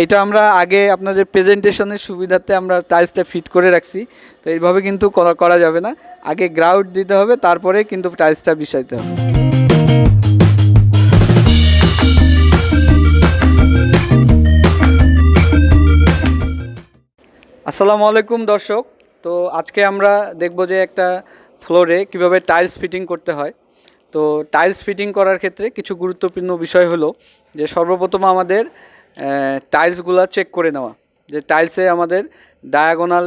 এটা আমরা আগে আপনাদের প্রেজেন্টেশনের সুবিধার্থে আমরা টাইলসটা ফিট করে রাখছি। তো এইভাবে কিন্তু করা যাবে না। আগে গ্রাউট দিতে হবে, তারপরে কিন্তু টাইলসটা বিছাইতে হবে। আসসালামু আলাইকুম দর্শক। তো আজকে আমরা দেখব যে একটা ফ্লোরে কীভাবে টাইলস ফিটিং করতে হয়। তো টাইলস ফিটিং করার ক্ষেত্রে কিছু গুরুত্বপূর্ণ বিষয় হলো যে সর্বপ্রথম আমাদের টাইলসগুলো চেক করে নেওয়া। যে টাইলসে আমাদের ডায়াগোনাল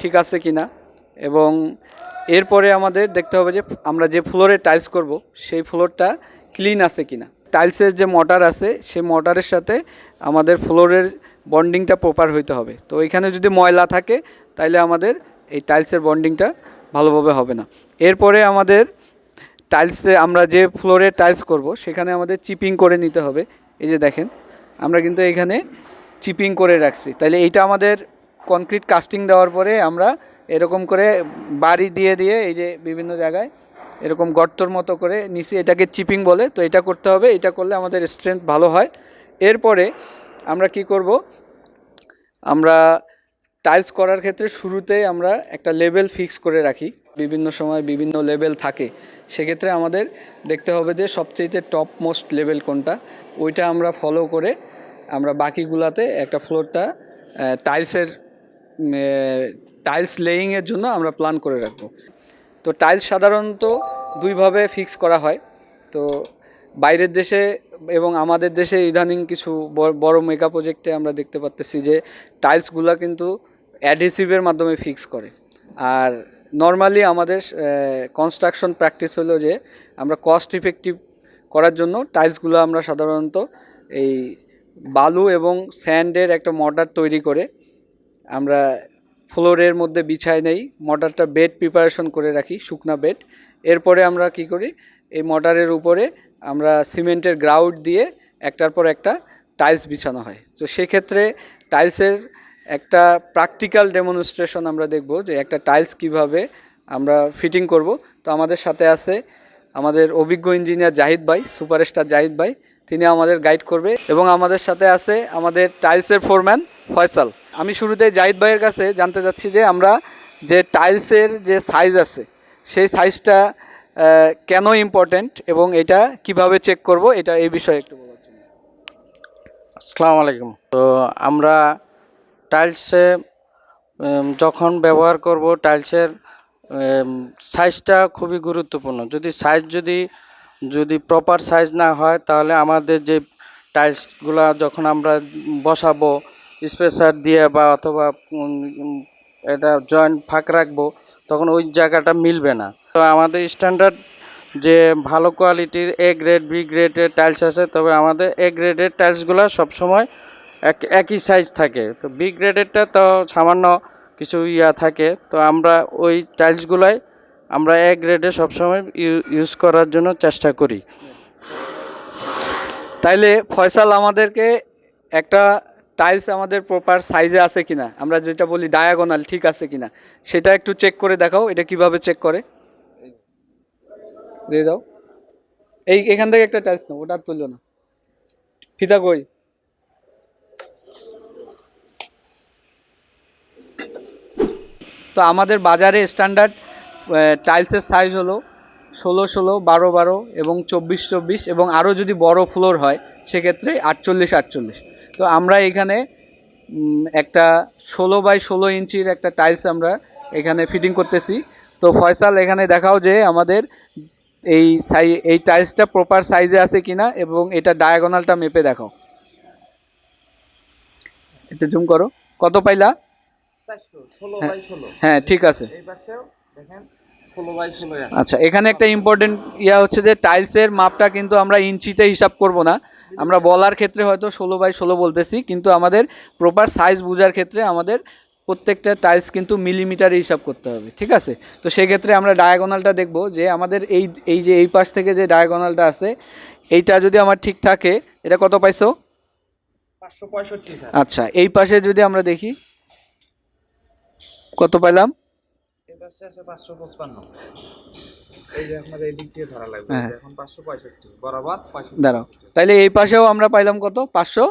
ঠিক আছে কি না এবং এরপরে আমাদের দেখতে হবে যে আমরা যে ফ্লোরে টাইলস করব, সেই ফ্লোরটা ক্লিন আছে কি না টাইলসের যে মোটর আছে, সেই মোটরের সাথে আমাদের ফ্লোরের বন্ডিংটা প্রপার হইতে হবে। তো এখানে যদি ময়লা থাকে, তাইলে আমাদের এই টাইলসের বন্ডিংটা ভালোভাবে হবে না। এরপরে আমাদের টাইলসে আমরা যে ফ্লোরে টাইলস করব, সেখানে আমাদের চিপিং করে নিতে হবে। এই যে দেখেন আমরা কিন্তু এখানে চিপিং করে রাখছি। তাহলে এইটা আমাদের কনক্রিট কাস্টিং দেওয়ার পরে আমরা এরকম করে বাড়ি দিয়ে দিয়ে এই যে বিভিন্ন জায়গায় এরকম গর্তর মতো করে নিচে এটাকে চিপিং বলে। তো এটা করতে হবে, এটা করলে আমাদের স্ট্রেংথ ভালো হয়। এরপরে আমরা কি করব? আমরা টাইলস করার ক্ষেত্রে শুরুতে আমরা একটা লেভেল ফিক্স করে রাখি। বিভিন্ন সময় বিভিন্ন লেভেল থাকে, সেক্ষেত্রে আমাদের দেখতে হবে যে সবচেয়ে টপ মোস্ট লেভেল কোনটা। ওইটা আমরা ফলো করে আমরা বাকিগুলাতে একটা ফ্লোরটা টাইলসের টাইলস লেয়িংয়ের জন্য আমরা প্ল্যান করে রাখব। তো টাইলস সাধারণত দুইভাবে ফিক্স করা হয়। তো বাইরের দেশে এবং আমাদের দেশে ইদানিং কিছু বড় মেগা প্রজেক্টে আমরা দেখতে পাচ্তেছি যে টাইলসগুলো কিন্তু অ্যাডহেসিভের মাধ্যমে ফিক্স করে। আর নর্মালি আমাদের কনস্ট্রাকশন প্র্যাকটিস হলো যে আমরা কস্ট ইফেক্টিভ করার জন্য টাইলসগুলো আমরা সাধারণত এই বালু এবং স্যান্ডের একটা মর্ডার তৈরি করে আমরা ফ্লোরের মধ্যে বিছায় নেই মটারটা বেড প্রিপারেশন করে রাখি, শুকনা বেড এরপরে আমরা কি করি, এই মটারের উপরে আমরা সিমেন্টের গ্রাউট দিয়ে একটার পর একটা টাইলস বিছানো হয়। তো সেক্ষেত্রে টাইলসের একটা প্র্যাকটিক্যাল ডেমনস্ট্রেশন আমরা দেখব যে একটা টাইলস কীভাবে আমরা ফিটিং করব। তো আমাদের সাথে আছে আমাদের অভিজ্ঞ ইঞ্জিনিয়ার জাহিদ ভাই সুপারস্টার জাহিদ ভাই। তিনি আমাদের গাইড করবে এবং আমাদের সাথে আছে আমাদের টাইলসের ফোরম্যান ফয়সাল। আমি শুরুতে জাহিদ ভাইয়ের কাছে জানতে চাচ্ছি যে আমরা যে টাইলসের যে সাইজ আছে, সেই সাইজটা কেন ইম্পর্ট্যান্ট এবং এটা কীভাবে চেক করব, এটা এই বিষয়ে একটু বলার জন্য। আসসালামু আলাইকুম। তো আমরা টাইলসে যখন ব্যবহার করব, টাইলসের সাইজটা খুবই গুরুত্বপূর্ণ। যদি সাইজ যদি যদি প্রপার সাইজ না হয়, তাহলে আমাদের যে টাইলসগুলা যখন আমরা বসাবো স্পেসার দিয়ে বা অথবা এটা জয়েন্ট ফাঁক রাখব, তখন ওই জায়গাটা মিলবে না। তো আমাদের স্ট্যান্ডার্ড যে ভালো কোয়ালিটির এ গ্রেড বি গ্রেডের টাইলস আছে, তবে আমাদের এ গ্রেডের টাইলসগুলো সবসময় এক একই সাইজ থাকে। তো বি গ্রেডেরটা তো সামান্য কিছু ইয়া থাকে। তো আমরা ওই টাইলসগুলাই আমরা এ গ্রেডে সবসময় ইউজ করার জন্য চেষ্টা করি। তাইলে ফয়সাল আমাদেরকে একটা টাইলস আমাদের প্রপার সাইজে আছে কিনা? আমরা যেটা বলি ডায়াগোনাল ঠিক আছে কিনা? সেটা একটু চেক করে দেখাও এটা কীভাবে চেক করে। দিয়ে দাও। এই এখান থেকে একটা টাইলস নাও ওটা তুললো না। ফিতা কই? তো আমাদের বাজারে স্ট্যান্ডার্ড টাইলসের সাইজ হলো ষোলো ষোলো, বারো বারো এবং চব্বিশ চব্বিশ এবং আরও যদি বড় ফ্লোর হয়, সেক্ষেত্রে আটচল্লিশ আটচল্লিশ। তো আমরা এখানে একটা ষোলো বাই ষোলো ইঞ্চির একটা টাইলস আমরা এখানে ফিটিং করতেছি। তো ফয়সাল, এখানে দেখাও যে আমাদের এই সাই, এই টাইলসটা প্রপার সাইজে আছে কিনা এবং এটা ডায়াগোনালটা মেপে দেখাও। একটু জুম করো। কত পাইলা? হ্যাঁ ঠিক আছে। আচ্ছা এখানে একটা ইম্পর্টেন্ট ইয়া হচ্ছে যে টাইলসের মাপটা কিন্তু আমরা ইঞ্চিতে হিসাব করব না। আমরা বলার ক্ষেত্রে হয়তো ষোলো বাই ষোলো বলতেছি কিন্তু আমাদের প্রপার সাইজ বোঝার ক্ষেত্রে আমাদের প্রত্যেকটা টাইলস কিন্তু মিলিমিটারে হিসাব করতে হবে ঠিক আছে? তো সেক্ষেত্রে আমরা ডায়াগোনালটা দেখব যে আমাদের এই এই যে এই পাশ থেকে যে ডায়াগোনালটা আছে এইটা যদি আমার ঠিক থাকে এটা কত পাইছো? পাঁচশো পঁয়ষট্টি আচ্ছা এই পাশে যদি আমরা দেখি কত পাইলাম? হ্যাঁ। দাঁড়াও তাইলে এই পাশেও আমরা পাইলাম কত? পাঁচশো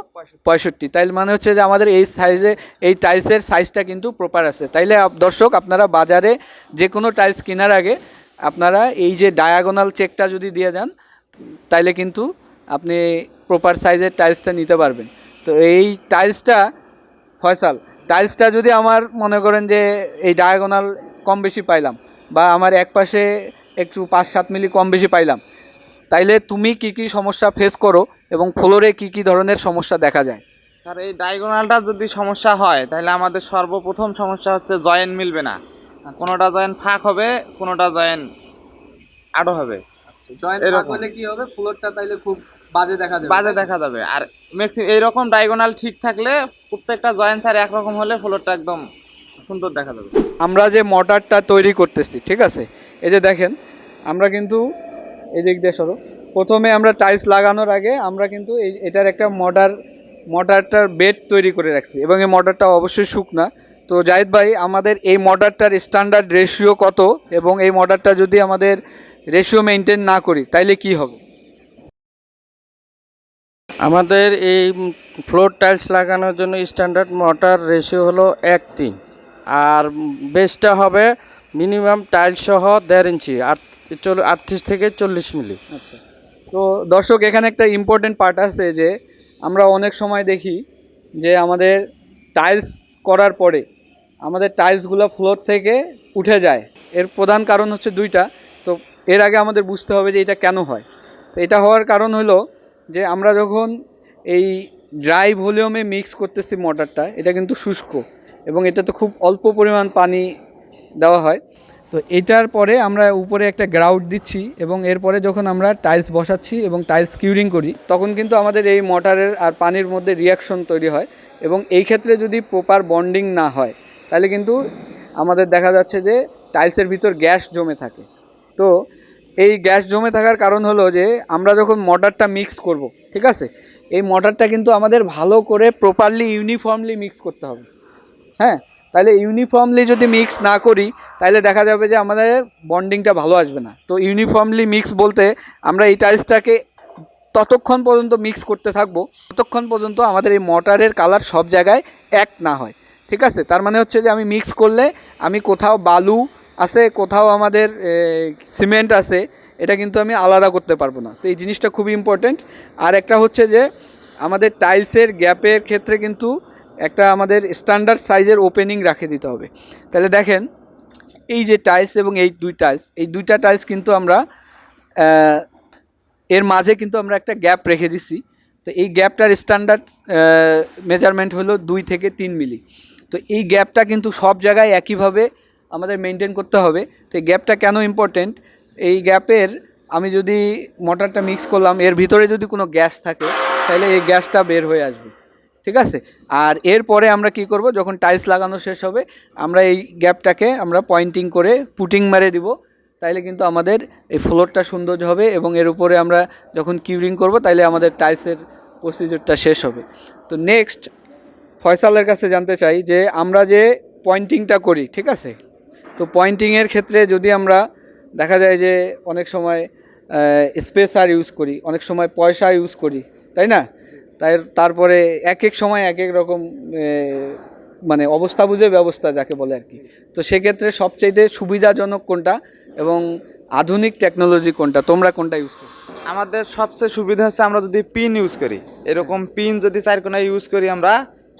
পঁয়ষট্টি। তাইলে মানে হচ্ছে যে আমাদের এই সাইজে এই টাইলসের সাইজটা কিন্তু প্রপার আছে। তাইলে দর্শক আপনারা বাজারে যে কোনো টাইলস কেনার আগে আপনারা এই যে ডায়াগোনাল চেকটা যদি দিয়ে যান তাইলে কিন্তু আপনি প্রপার সাইজের টাইলসটা নিতে পারবেন। তো এই টাইলসটা ফয়সাল টাইলসটা যদি আমার মনে করেন যে এই ডায়াগোনাল কম বেশি পাইলাম বা আমার এক পাশে একটু পাঁচ সাত মিলি কম বেশি পাইলাম তাইলে তুমি কি কি সমস্যা ফেস করো এবং ফ্লোরে কি কি ধরনের সমস্যা দেখা যায়? স্যার এই ডায়াগোনালটা যদি সমস্যা হয় তাহলে আমাদের সর্বপ্রথম সমস্যা হচ্ছে জয়েন্ট মিলবে না। কোনোটা জয়েন্ট ফাঁক হবে কোনোটা জয়েন্ট আড়ো হবে। জয়েন্ট এরকম। হলে কি হবে? ফ্লোরটা তাইলে খুব বাজে দেখা যাবে বাজে দেখা যাবে আর ম্যাক্সিমাম এইরকম ডায়াগোনাল ঠিক থাকলে প্রত্যেকটা জয়েন্ট স্যার একরকম হলে ফ্লোরটা একদম সুন্দর দেখা যাবে আমরা যে মটারটা তৈরি করতেছি ঠিক আছে? এই যে দেখেন আমরা কিন্তু এই দিক দিয়ে সরো। প্রথমে আমরা টাইলস লাগানোর আগে আমরা কিন্তু এই এটার একটা মডার মটারটার বেড তৈরি করে রাখছি। এবং এই মটারটা অবশ্যই শুকনা। তো জাহিদ ভাই আমাদের এই মডারটার স্ট্যান্ডার্ড রেশিও কত? এবং এই মডারটা যদি আমাদের রেশিও মেনটেন না করি তাইলে কি হবে? আমাদের এই ফ্লোর টাইলস লাগানোর জন্য স্ট্যান্ডার্ড মোটর রেশিও হলো এক তিন আর বেসটা হবে মিনিমাম টাইলস সহ দেড় ইঞ্চি, আট আটত্রিশ থেকে চল্লিশ মিলি। আচ্ছা। তো দর্শক, এখানে একটা ইম্পর্টেন্ট পার্ট আছে যে, আমরা অনেক সময় দেখি যে, আমাদের টাইলস করার পরে আমাদের টাইলসগুলো ফ্লোর থেকে উঠে যায়। এর প্রধান কারণ হচ্ছে দুইটা। তো এর আগে আমাদের বুঝতে হবে যে, এটা কেন হয়? তো এটা হওয়ার কারণ হলো যে আমরা যখন এই ড্রাই ভলিউমে মিক্স করতেছি মোটরটা এটা কিন্তু শুষ্ক এবং এটাতে খুব অল্প পরিমাণ পানি দেওয়া হয়। তো এটার পরে আমরা উপরে একটা গ্রাউট দিচ্ছি এবং এরপরে যখন আমরা টাইলস বসাচ্ছি এবং টাইলস কিউরিং করি, তখন কিন্তু আমাদের এই মোটরের আর পানির মধ্যে রিয়াকশন তৈরি হয় এবং এই ক্ষেত্রে যদি প্রপার বন্ডিং না হয়, তাহলে কিন্তু আমাদের দেখা যাচ্ছে যে টাইলসের ভিতর গ্যাস জমে থাকে। তো এই গ্যাস জমে থাকার কারণ হলো যে আমরা যখন মটারটা মিক্স করব, ঠিক আছে? এই মটারটা কিন্তু আমাদের ভালো করে প্রপারলি ইউনিফর্মলি মিক্স করতে হবে। হ্যাঁ? তাহলে ইউনিফর্মলি যদি মিক্স না করি, তাহলে দেখা যাবে যে আমাদের বন্ডিংটা ভালো আসবে না। তো ইউনিফর্মলি মিক্স বলতে আমরা এই টাইলসটাকে ততক্ষণ পর্যন্ত মিক্স করতে থাকব, ততক্ষণ পর্যন্ত আমাদের এই মটারের কালার সব জায়গায় এক না হয়। ঠিক আছে? তার মানে হচ্ছে যে আমি মিক্স করলে আমি কোথাও বালু আছে, কোথাও আমাদের সিমেন্ট আছে, এটা কিন্তু আমি আলাদা করতে পারব না। তো এই জিনিসটা খুবই ইম্পর্টেন্ট আর একটা হচ্ছে যে, আমাদের টাইলসের গ্যাপের ক্ষেত্রে কিন্তু একটা আমাদের স্ট্যান্ডার্ড সাইজের ওপেনিং রাখে দিতে হবে। তাহলে দেখেন, এই যে টাইলস এবং এই দুই টাইলস এই দুইটা টাইলস কিন্তু আমরা এর মাঝে কিন্তু আমরা একটা গ্যাপ রেখে দিছি। তো এই গ্যাপটার স্ট্যান্ডার্ড মেজারমেন্ট হলো দুই থেকে তিন মিলি। তো এই গ্যাপটা কিন্তু সব জায়গায় একইভাবে আমাদের মেনটেন করতে হবে। তো গ্যাপটা কেন ইম্পর্টেন্ট এই গ্যাপের আমি যদি মোটরটা মিক্স করলাম, এর ভিতরে যদি কোনো গ্যাস থাকে, তাহলে এই গ্যাসটা বের হয়ে আসবে। ঠিক আছে? আর এরপরে আমরা কি করব? যখন টাইলস লাগানো শেষ হবে, আমরা এই গ্যাপটাকে আমরা পয়েন্টিং করে পুটিং মেরে দিব। তাইলে কিন্তু আমাদের এই ফ্লোরটা সৌন্দর্য হবে এবং এর উপরে আমরা যখন কিউরিং করব, তাইলে আমাদের টাইলসের প্রসিজারটা শেষ হবে। তো নেক্সট ফয়সালের কাছে জানতে চাই যে আমরা যে পয়েন্টিংটা করি, ঠিক আছে? তো পয়েন্টিংয়ের ক্ষেত্রে যদি আমরা দেখা যায় যে অনেক সময় স্পেসার ইউজ করি, অনেক সময় পয়সা ইউজ করি, তাই না? তাই তারপরে এক এক সময় এক এক রকম মানে অবস্থা বুঝে ব্যবস্থা যাকে বলে আর কি। তো সেক্ষেত্রে সবচাইতে সুবিধাজনক কোনটা এবং আধুনিক টেকনোলজি কোনটা? তোমরা কোনটা ইউজ করো? আমাদের সবচেয়ে সুবিধা হচ্ছে আমরা যদি পিন ইউজ করি। এরকম পিন যদি চার কোনায় ইউজ করি আমরা,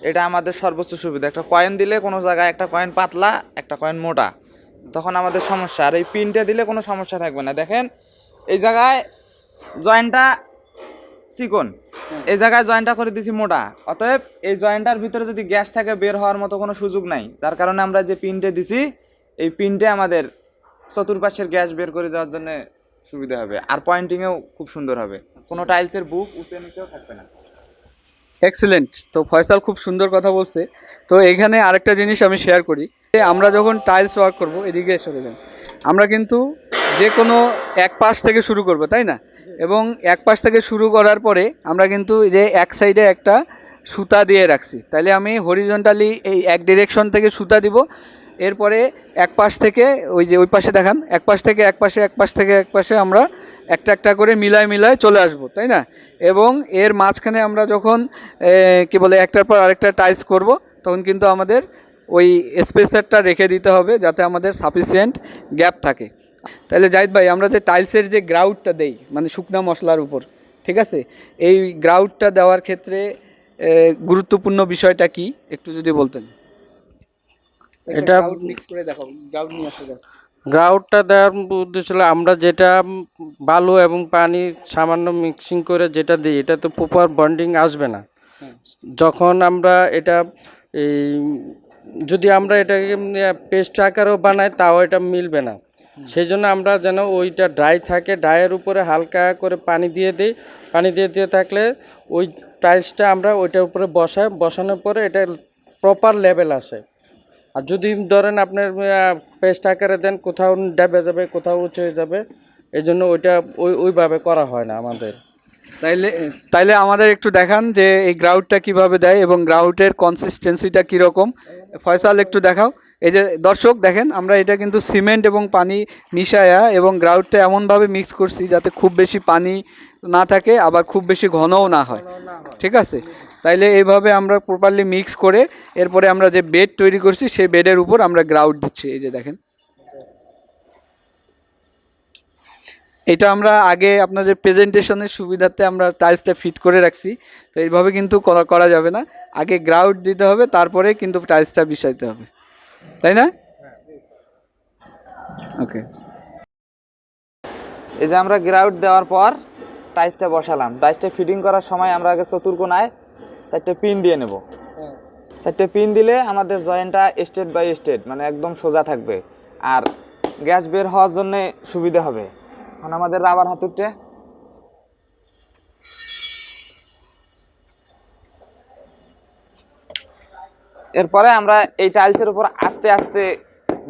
এটা আমাদের সর্বোচ্চ সুবিধা। একটা কয়েন দিলে কোনো জায়গায় একটা কয়েন পাতলা, একটা কয়েন মোটা। তখন আমাদের সমস্যা। আর এই পিনটা দিলে কোনো সমস্যা থাকবে না। দেখেন এই জায়গায় জয়েন্টটা চিকন। এই জায়গায় জয়েন্টটা করে দিছি মোটা। অতএব এই জয়েন্টটার ভিতরে যদি গ্যাস থাকে বের হওয়ার মতো কোনো সুযোগ নাই। যার কারণে আমরা যে পিনটে দিছি এই পিনটে আমাদের চতুর্পাশের গ্যাস বের করে দেওয়ার জন্য সুবিধা হবে। আর পয়েন্টিংয়েও খুব সুন্দর হবে। কোনো টাইলসের বুক উঁচে নিতেও থাকবে না। এক্সেলেন্ট তো ফয়সাল খুব সুন্দর কথা বলছে। তো এখানে আরেকটা জিনিস আমি শেয়ার করি। আমরা যখন টাইলস ওয়ার্ক করব, এদিকে সরে যান। আমরা কিন্তু যে কোনো এক পাশ থেকে শুরু করব, তাই না? এবং এক পাশ থেকে শুরু করার পরে আমরা কিন্তু যে এক সাইডে একটা সুতা দিয়ে রাখছি। তাহলে আমি হরিজন্টালি এই এক ডিরেকশন থেকে সুতা দিব। এরপরে এক পাশ থেকে ওই যে ওই পাশে দেখান। এক পাশ থেকে এক পাশে, এক পাশ থেকে এক পাশে আমরা একটা একটা করে মিলায় মিলায় চলে আসব তাই না? এবং এর মাঝখানে আমরা যখন কি বলে একটার পর আরেকটা টাইস করব তখন কিন্তু আমাদের ওই স্পেসারটা রেখে দিতে হবে যাতে আমাদের সাফিসিয়েন্ট গ্যাপ থাকে। তাহলে জাহিদ ভাই আমরা যে টাইলসের যে গ্রাউটটা দেই মানে শুকনা মশলার উপর ঠিক আছে? এই গ্রাউটটা দেওয়ার ক্ষেত্রে গুরুত্বপূর্ণ বিষয়টা কি? একটু যদি বলতেন। এটা- মিক্স করে দেখাও গ্রাউট নিয়ে আসো যাও। গ্রাউটটা দেওয়ার উদ্দেশ্য হলো আমরা যেটা বালু এবং পানি সামান্য মিক্সিং করে যেটা দিই, এটা তো প্রপার বন্ডিং আসবে না। যখন আমরা এটা এই যদি আমরা এটাকে পেস্ট আকারেও বানাই, তাও এটা মিলবে না। সেই জন্য আমরা যেন ওইটা ড্রাই থাকে ড্রাইয়ের উপরে হালকা করে পানি দিয়ে দিই। পানি দিয়ে দিয়ে থাকলে ওই টাইলসটা আমরা ওইটার উপরে বসাই, বসানোর পরে এটা প্রপার লেভেল আসে। আর যদি ধরেন আপনার পেস্ট আকারে দেন, কোথাও ডেবে যাবে, কোথাও উঁচু হয়ে যাবে এই জন্য ওইটা ওই, ওইভাবে করা হয় না আমাদের। তাইলে তাইলে আমাদের একটু দেখান যে এই গ্রাউটটা কীভাবে দেয় এবং গ্রাউটের কনসিস্টেন্সিটা কীরকম। ফয়সাল, একটু দেখাও। এই যে দর্শক, দেখেন, আমরা এটা কিন্তু সিমেন্ট এবং পানি মিশায়া এবং গ্রাউটটা এমনভাবে মিক্স করছি যাতে খুব বেশি পানি না থাকে আবার খুব বেশি ঘনও না হয়। ঠিক আছে? তাইলে এইভাবে আমরা প্রপারলি মিক্স করে এরপরে আমরা যে বেড তৈরি করছি সেই বেডের উপর আমরা গ্রাউট দিচ্ছি। এই যে দেখেন। এটা আমরা আগে আপনাদের প্রেজেন্টেশনের সুবিধার্থে আমরা টাইলসটা ফিট করে রাখছি। তো এইভাবে কিন্তু করা যাবে না। আগে গ্রাউট দিতে হবে তারপরে কিন্তু টাইলসটা বিছাইতে হবে। তাই না? ওকে এই যে আমরা গ্রাউট দেওয়ার পর টাইসটা বসালাম। টাইসটা ফিটিং করার সময় আমরা আগে চতুর্কোনায় চারটে পিন দিয়ে নেব। চারটে পিন দিলে আমাদের জয়েন্টটা স্টেট বাই স্টেট মানে একদম সোজা থাকবে। আর গ্যাস বের হওয়ার জন্য সুবিধা হবে। এখন আমাদের রাবার হাতুরটা এরপরে আমরা এই টাইলসের উপর আস্তে আস্তে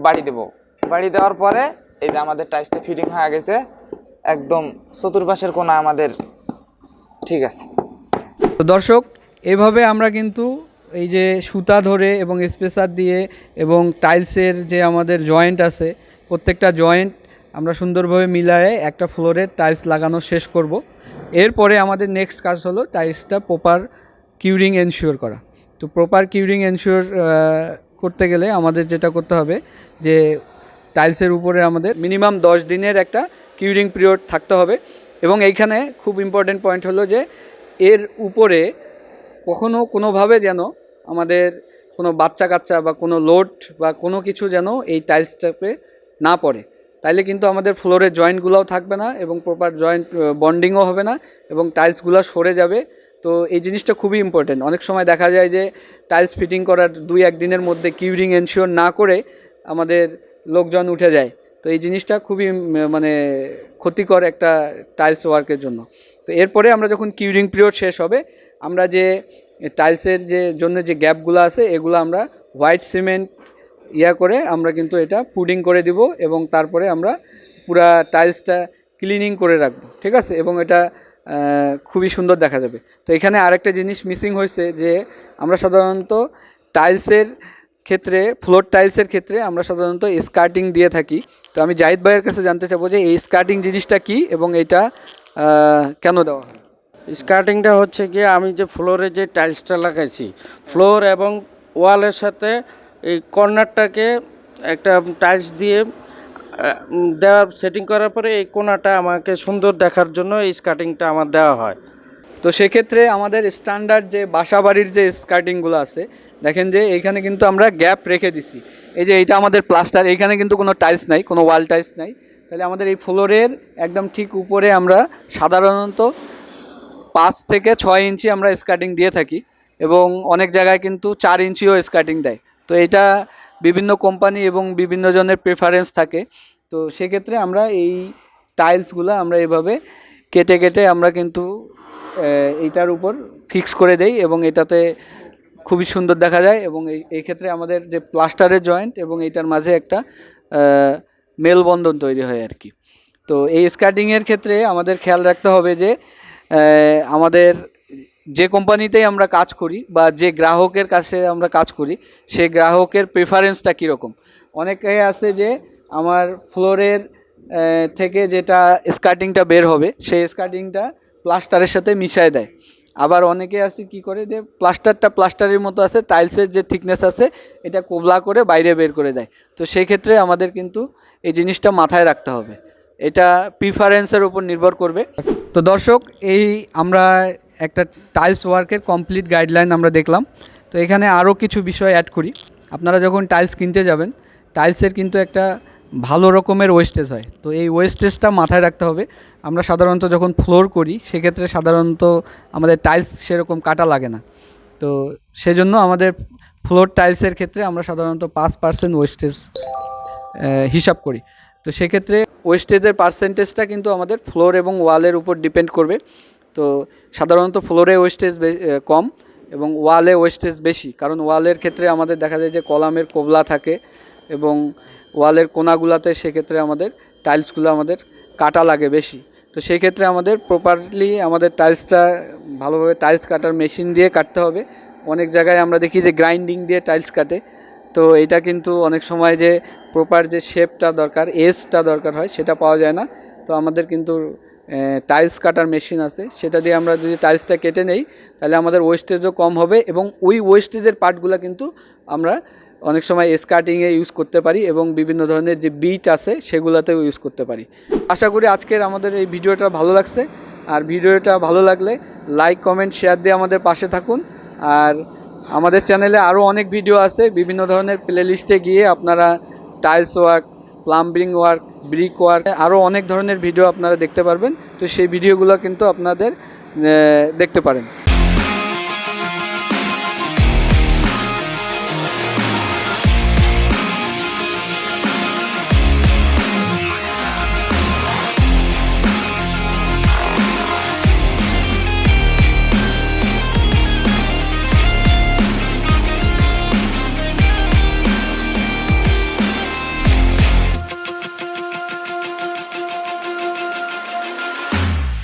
বাড়ি দেব। বাড়ি দেওয়ার পরে এই যে আমাদের টাইলসটা ফিটিং হয়ে গেছে। একদম চতুর্পাশের কোণা আমাদের। ঠিক আছে। তো দর্শক, এভাবে আমরা কিন্তু এই যে সুতা ধরে এবং স্পেসার দিয়ে এবং টাইলসের যে আমাদের জয়েন্ট আছে, প্রত্যেকটা জয়েন্ট আমরা সুন্দরভাবে মিলায়ে একটা ফ্লোরে টাইলস লাগানো শেষ করব। এরপরে আমাদের নেক্সট কাজ হলো টাইলসটা প্রপার কিউরিং এনশিওর করা। তো প্রপার কিউরিং এনশিওর করতে গেলে আমাদের যেটা করতে হবে যে টাইলসের উপরে আমাদের মিনিমাম দশ দিনের একটা কিউরিং পিরিয়ড থাকতে হবে। এবং এইখানে খুব ইম্পর্টেন্ট পয়েন্ট হলো যে, এর উপরে কখনো কোনোভাবে যেন আমাদের কোনো বাচ্চা কাচ্চা বা কোনো লোড বা কোনো কিছু যেন এই টাইলসটাতে না পড়ে। তাইলে কিন্তু আমাদের ফ্লোরের জয়েন্টগুলোও থাকবে না এবং প্রপার জয়েন্ট বন্ডিংও হবে না এবং টাইলসগুলো সরে যাবে। তো এই জিনিসটা খুবই ইম্পর্টেন্ট অনেক সময় দেখা যায় যে টাইলস ফিটিং করার দুই এক দিনের মধ্যে কিউরিং এনশিওর না করে আমাদের লোকজন উঠে যায়। তো এই জিনিসটা খুবই মানে ক্ষতিকর একটা টাইলস ওয়ার্কের জন্য। তো এরপরে আমরা যখন কিউরিং পিরিয়ড শেষ হবে, আমরা যে টাইলসের যে জন্য যে গ্যাপগুলো আছে, এগুলো আমরা হোয়াইট সিমেন্ট ইয়া করে আমরা কিন্তু এটা পুডিং করে দিব এবং তারপরে আমরা পুরা টাইলসটা ক্লিনিং করে রাখব, ঠিক আছে? এবং এটা খুবই সুন্দর দেখা যাবে। তো এখানে আরেকটা জিনিস মিসিং হয়েছে যে আমরা সাধারণত টাইলসের ক্ষেত্রে ফ্লোর টাইলসের ক্ষেত্রে আমরা সাধারণত স্কার্টিং দিয়ে থাকি। তো আমি জাহিদ ভাইয়ের কাছে জানতে চাবো যে এই স্কার্টিং জিনিসটা কি এবং এটা কেন দেওয়া হয়? স্কার্টিংটা হচ্ছে গিয়ে আমি যে ফ্লোরে যে টাইলসটা লাগাইছি ফ্লোর এবং ওয়ালের সাথে এই কর্নারটাকে একটা টাইলস দিয়ে দেওয়ার সেটিং করার পরে এই কোনাটা আমাকে সুন্দর দেখার জন্য এই স্কার্টিংটা আমার দেওয়া হয়। তো সেক্ষেত্রে আমাদের স্ট্যান্ডার্ড যে বাসা বাড়ির যে স্কার্টিংগুলো আছে, দেখেন যে এইখানে কিন্তু আমরা গ্যাপ রেখে দিছি। এই যে এইটা আমাদের প্লাস্টার এইখানে কিন্তু কোনো টাইলস নাই, কোনো ওয়াল টাইলস নাই। তাহলে আমাদের এই ফ্লোরের একদম ঠিক উপরে আমরা সাধারণত পাঁচ থেকে ছয় ইঞ্চি আমরা স্কার্টিং দিয়ে থাকি এবং অনেক জায়গায় কিন্তু চার ইঞ্চিও স্কার্টিং দেয়। তো এটা বিভিন্ন কোম্পানি এবং বিভিন্ন জনের প্রেফারেন্স থাকে। তো সেক্ষেত্রে আমরা এই টাইলসগুলো আমরা এভাবে কেটে কেটে আমরা কিন্তু এইটার উপর ফিক্স করে দেই এবং এটাতে খুবই সুন্দর দেখা যায় এবং এই ক্ষেত্রে আমাদের যে প্লাস্টারের জয়েন্ট এবং এইটার মাঝে একটা মেলবন্ধন তৈরি হয় আর কি। তো এই স্কার্টিংয়ের ক্ষেত্রে আমাদের খেয়াল রাখতে হবে যে আমাদের যে কোম্পানিতেই আমরা কাজ করি বা যে গ্রাহকের কাছে আমরা কাজ করি, সে গ্রাহকের প্রেফারেন্সটা কীরকম? অনেকে আছে যে, আমার ফ্লোরের থেকে যেটা স্কার্টিংটা বের হবে, সেই স্কার্টিংটা প্লাস্টারের সাথে মিশায় দেয়। আবার অনেকে আছে কি করে যে, প্লাস্টারটা প্লাস্টারের মতো আছে, টাইলসের যে থিকনেস আছে, এটা কোবলা করে বাইরে বের করে দেয়। তো সেই ক্ষেত্রে আমাদের কিন্তু এই জিনিসটা মাথায় রাখতে হবে। এটা প্রিফারেন্সের উপর নির্ভর করবে। তো দর্শক, এই আমরা একটা টাইলস ওয়ার্কের কমপ্লিট গাইডলাইন আমরা দেখলাম। তো এখানে আরও কিছু বিষয় অ্যাড করি। আপনারা যখন টাইলস কিনতে যাবেন, টাইলসের কিন্তু একটা ভালো রকমের ওয়েস্টেজ হয়। তো এই ওয়েস্টেজটা মাথায় রাখতে হবে। আমরা সাধারণত যখন ফ্লোর করি, সেক্ষেত্রে সাধারণত আমাদের টাইলস সেরকম কাটা লাগে না। তো সেজন্য আমাদের ফ্লোর টাইলসের ক্ষেত্রে আমরা সাধারণত পাঁচ পার্সেন্ট ওয়েস্টেজ হিসাব করি। তো সেক্ষেত্রে ওয়েস্টেজের পার্সেন্টেজটা কিন্তু আমাদের ফ্লোর এবং ওয়ালের উপর ডিপেন্ড করবে। তো সাধারণত ফ্লোরে ওয়েস্টেজ কম এবং ওয়ালে ওয়েস্টেজ বেশি। কারণ ওয়ালের ক্ষেত্রে আমাদের দেখা যায় যে কলামের কোবলা থাকে এবং ওয়ালের কোনাগুলাতে সেক্ষেত্রে আমাদের টাইলসগুলো আমাদের কাটা লাগে বেশি। তো সেই ক্ষেত্রে আমাদের প্রপারলি আমাদের টাইলসটা ভালোভাবে টাইলস কাটার মেশিন দিয়ে কাটতে হবে। অনেক জায়গায় আমরা দেখি যে গ্রাইন্ডিং দিয়ে টাইলস কাটে। তো এটা কিন্তু অনেক সময় যে প্রপার যে শেপটা দরকার এজটা দরকার হয় সেটা পাওয়া যায় না। তো আমাদের কিন্তু টাইলস কাটার মেশিন আছে। সেটা দিয়ে আমরা যদি টাইলসটা কেটে নেই, তাহলে আমাদের ওয়েস্টেজও কম হবে এবং ওই ওয়েস্টেজের পার্টগুলো কিন্তু আমরা অনেক সময় স্কার্টিংয়ে ইউজ করতে পারি এবং বিভিন্ন ধরনের যে বিট আছে সেগুলোতেও ইউজ করতে পারি। আশা করি আজকের আমাদের এই ভিডিওটা ভালো লাগছে। আর ভিডিওটা ভালো লাগলে লাইক কমেন্ট শেয়ার দিয়ে আমাদের পাশে থাকুন। আর আমাদের চ্যানেলে আরও অনেক ভিডিও আছে। বিভিন্ন ধরনের প্লে লিস্টে গিয়ে আপনারা tiles work plumbing work brick work আরও অনেক ধরনের ভিডিও আপনারা দেখতে পারবেন। তো সেই ভিডিওগুলো কিন্তু আপনাদের দেখতে পারেন।